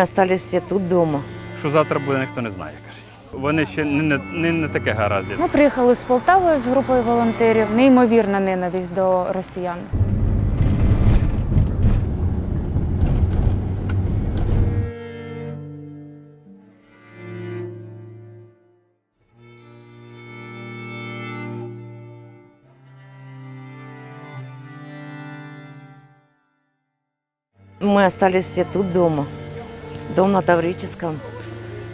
Мы остались все тут дома. Що завтра буде, ніхто не знає. Каже. Вони ще не, не, не, не таке гаразд. Ми приїхали з Полтави з групою волонтерів. Неймовірна ненависть до росіян. Мы остались все тут дома. Дом на Таврическом.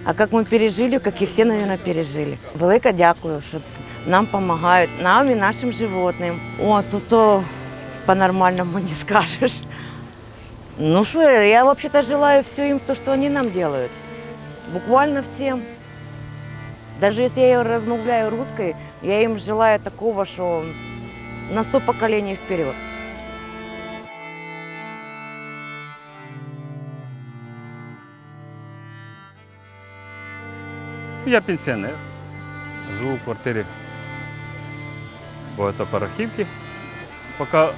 А как мы пережили, как и все, наверное, пережили. Велике дякую, ц- нам допомагають, нам і нашим животним. О, тут то по-нормальному не скажешь. Ну что, я вообще-то желаю все им то, что они нам делают. Буквально всем. Даже если я размовляю русской, я им желаю такого, что на сто поколений вперед. Я пенсіонер. Живу в квартирі багатоповерхівки. Поки,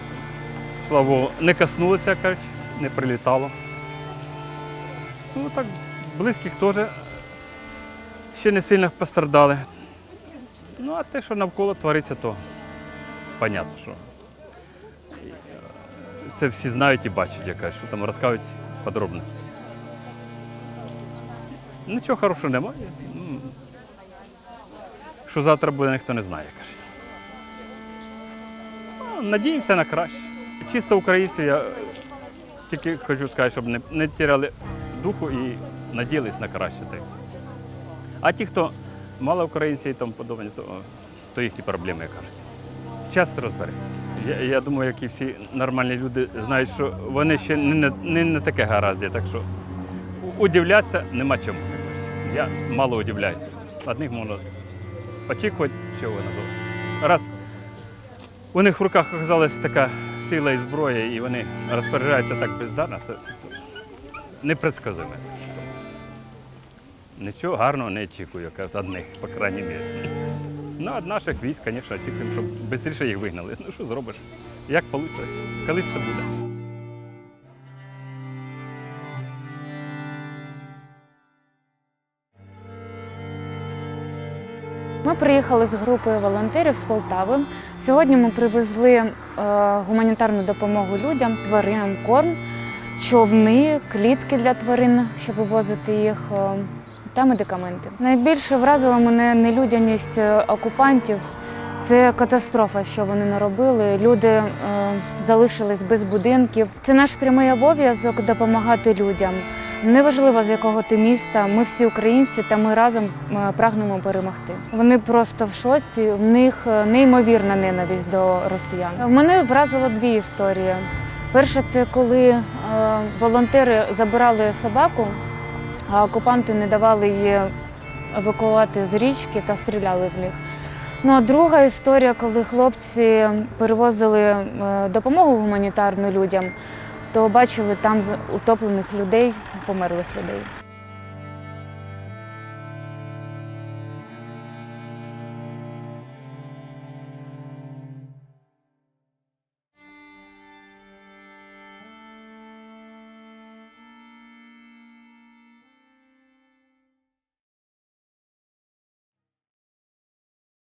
слава Богу, не коснулося, кажуть, не прилітало. Ну так, близьких теж ще не сильно пострадали. Ну, а те, що навколо твориться, то понятно, що. Це всі знають і бачать, я кажу, що там розказують подробності. Нічого хорошого немає. Що завтра буде, ніхто не знає, каже. Ну, Надіємося на краще. Чисто українці, я тільки хочу сказати, щоб не, не тіряли духу і надіялись на краще. Та й все. А ті, хто мало українців і тому подобне, то, то їхні проблеми, як кажуть. Час розбереться. Я, я думаю, як і всі нормальні люди знають, що вони ще не, не, не, таке гаразд, так що удивлятися нема чому. Я мало удивляюся. Одних можна очікувати, що вони назовуть. Раз у них в руках оказалась така сила і зброя, і вони розпоряджаються так бездарно, це, непредсказуємо. Нічого гарного не очікую, як одних, по крайній мірі. Ну, від наших військ, звісно, очікуємо, щоб швидше їх вигнали. Ну що зробиш? Як вийде? Колись це буде. Ми приїхали з групою волонтерів з Полтави. Сьогодні ми привезли е, гуманітарну допомогу людям, тваринам, корм, човни, клітки для тварин, щоб вивозити їх. е, Та медикаменти. Найбільше вразила мене нелюдяність е, окупантів. Це катастрофа, що вони наробили. Люди е, залишились без будинків. Це наш прямий обов'язок допомагати людям. Неважливо з якого ти міста, ми всі українці, та ми разом е, прагнемо перемогти. Вони просто в шоці. В них е, неймовірна ненависть до росіян. Мене вразило дві історії. Перша це коли е, волонтери забирали собаку, а окупанти не давали її евакувати з річки та стріляли в них. Ну а друга історія, коли хлопці перевозили допомогу гуманітарну людям, то бачили там утоплених людей, померлих людей.